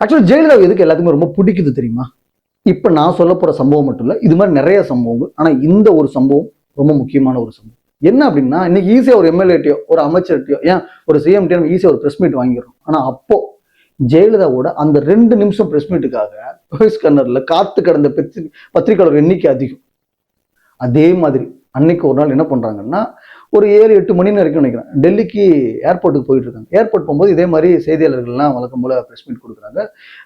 Actually Jayalalithaa எதுக்கு எல்லாத்துக்குமே ரொம்ப பிடிக்குது தெரியுமா? இப்போ நான் சொல்ல போகிற சம்பவம் மட்டும் இல்லை இது மாதிரி நிறைய சம்பவங்கள். ஆனால் இந்த ஒரு சம்பவம் ரொம்ப முக்கியமான ஒரு சம்பவம். என்ன அப்படின்னா இன்னைக்கு ஈஸியாக ஒரு எம்எல்ஏட்டியோ ஒரு அமைச்சர்கிட்டயோ ஏன் ஒரு சிஎம்டியோ ஈஸியாக ஒரு பிரஸ் மீட் வாங்கிடுறோம். ஆனால் அப்போ ஜெயலலிதாவோட அந்த ரெண்டு நிமிஷம் பிரஸ் மீட்டுக்காக வாய்ஸ் கன்னர்ல காத்து கடந்த பத்திரி பத்திரிகையாளர் எண்ணிக்கை அதிகம். அதே மாதிரி அன்னைக்கு ஒரு நாள் என்ன பண்ணுறாங்கன்னா ஒரு ஏழு எட்டு மணி வரைக்கும் நினைக்கிறேன். டெல்லிக்கு ஏர்போர்ட்டுக்கு போயிட்டு இருக்காங்க ஏர்போர்ட் போகும்போது இதே மாதிரி செய்தியாளர்கள்லாம் வழக்கம் போல் ப்ரெஸ் மீட் கொடுக்குறாங்க.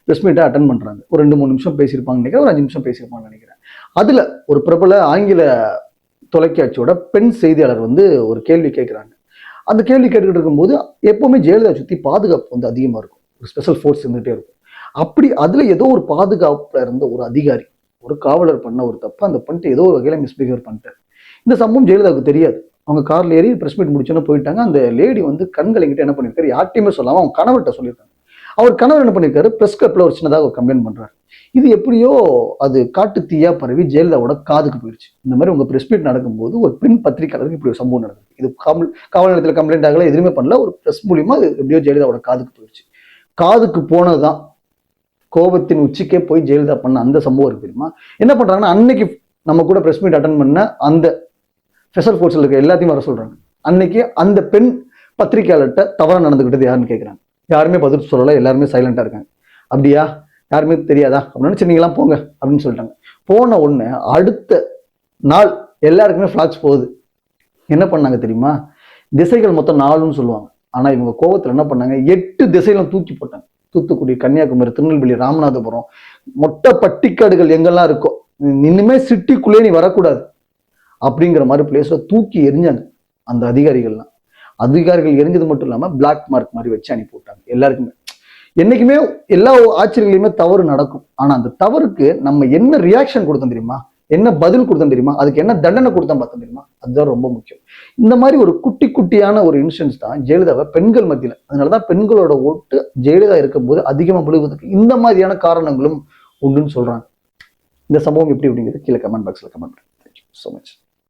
ப்ரெஸ் மீட்டை அட்டன் பண்ணுறாங்க ஒரு ரெண்டு மூணு நிமிஷம் பேசியிருப்பாங்கன்னு நினைக்கிறேன். ஒரு அஞ்சு நிமிஷம் பேசியிருப்பாங்கன்னு நினைக்கிறேன். அதில் ஒரு பிரபல ஆங்கில தொலைக்காட்சியோட பெண் செய்தியாளர் வந்து ஒரு கேள்வி கேட்குறாங்க. அந்த கேள்வி கேட்டுக்கிட்டு இருக்கும்போது எப்போவுமே ஜெயலலிதா சுற்றி பாதுகாப்பு வந்து அதிகமாக இருக்கும். ஒரு ஸ்பெஷல் ஃபோர்ஸ் இருந்துகிட்டே இருக்கும். அப்படி அதில் ஏதோ ஒரு பாதுகாப்பில் இருந்த ஒரு அதிகாரி ஒரு காவலர் பண்ண ஒரு தப்பு அந்த பண்ணிட்டு ஏதோ ஒரு வகையில் மிஸ்பிஹேவ் பண்ணிட்டார் இந்த சம்பவம் ஜெயலலிதாவுக்கு தெரியாது. அவங்க கார்ல ஏறி பிரஸ் மீட் முடிச்சோன்னு போயிட்டாங்க. அந்த லேடி வந்து கண்கள் எங்கிட்ட என்ன பண்ணிருக்காரு? யார்ட்டையுமே சொல்லாமல் அவங்க கணவர்கிட்ட சொல்லியிருக்காங்க. அவர் கணவர் என்ன பண்ணிருக்காரு? பிரஸ் கிளப்ல ஒரு சின்னதாக ஒரு கம்ப்ளைண்ட் பண்றாரு. இது எப்படியோ அது காட்டு தீயா பரவி ஜெயலலிதாவோட காதுக்கு போயிடுச்சு இந்த மாதிரி உங்க பிரஸ் மீட் நடக்கும்போது ஒரு பெண் பத்திரிகையாளருக்கு இப்படி ஒரு சம்பவம் நடக்குது. இது காவல் காவல் நிலையத்தில் கம்ப்ளைண்ட் ஆகல எதுவுமே பண்ணல. ஒரு பிரஸ் மூலியமா அது எப்படியோ ஜெயலலிதாவோட காதுக்கு போயிடுச்சு காதுக்கு போனதுதான் கோபத்தின் உச்சிக்கே போய் ஜெயலலிதா பண்ண அந்த சம்பவம் இருக்கு தெரியுமா? என்ன பண்ணுறாங்கன்னா அன்னைக்கு நம்ம கூட ப்ரெஸ் மீட் அட்டன் பண்ண அந்த ஸ்பெஷல் ஃபோர்ஸில் இருக்க எல்லாத்தையும் வர சொல்கிறாங்க அன்னைக்கு அந்த பெண் பத்திரிகையாளர்கிட்ட தவறாக நடந்துக்கிட்டது யாருன்னு கேட்குறாங்க யாருமே பதில் சொல்லலை எல்லாருமே சைலண்டாக இருக்காங்க. அப்படியா? யாருமே தெரியாதா? அப்படின்னு சின்னங்களாம் போங்க அப்படின்னு சொல்லிட்டாங்க. போன உடனே அடுத்த நாள் எல்லாருக்குமே ஃப்ளாக்ஸ் போகுது. என்ன பண்ணாங்க தெரியுமா? திசைகள் மொத்தம் நாலுன்னு சொல்லுவாங்க. ஆனால் இவங்க கோவத்தில் என்ன பண்ணாங்க? எட்டு திசைகளும் தூக்கி போட்டாங்க. தூத்துக்குடி கன்னியாகுமரி திருநெல்வேலி ராமநாதபுரம் மொட்டை பட்டிக்காடுகள் எங்கெல்லாம் இருக்கோ இனிமே சிட்டிக்குள்ளே நீ வரக்கூடாது. அப்படிங்கிற மாதிரி பிளேஸ்ல தூக்கி எரிஞ்சாங்க அந்த அதிகாரிகள்லாம். அதிகாரிகள் எரிஞ்சது மட்டும் இல்லாம பிளாக் மார்க் மாதிரி வச்சு அனுப்பி விட்டாங்க எல்லாருக்குமே. என்னைக்குமே எல்லா ஆட்சியர்களையுமே தவறு நடக்கும். ஆனா அந்த தவறுக்கு நம்ம என்ன ரியாக்ஷன் கொடுத்தோம் தெரியுமா? என்ன பதில் கொடுத்தோம் தெரியுமா? அதுக்கு என்ன தண்டனை கொடுத்தோம் பார்த்தோம் தெரியுமா? அதுதான் ரொம்ப முக்கியம். இந்த மாதிரி ஒரு குட்டி குட்டியான ஒரு இன்சிடென்ட்ஸ் தான் ஜெயலலிதாவை பெண்கள் மத்தியில். அதனாலதான் பெண்களோட ஓட்டு ஜெயலலிதா இருக்கும்போது அதிகமாக விழுவதற்கு இந்த மாதிரியான காரணங்களும் உண்டுன்னு சொல்றாங்க. இந்த சம்பவம் எப்படி அப்படிங்கிறது கீழே கமெண்ட் பாக்ஸ்ல கமெண்ட் பண்ணுங்க. Thank you so much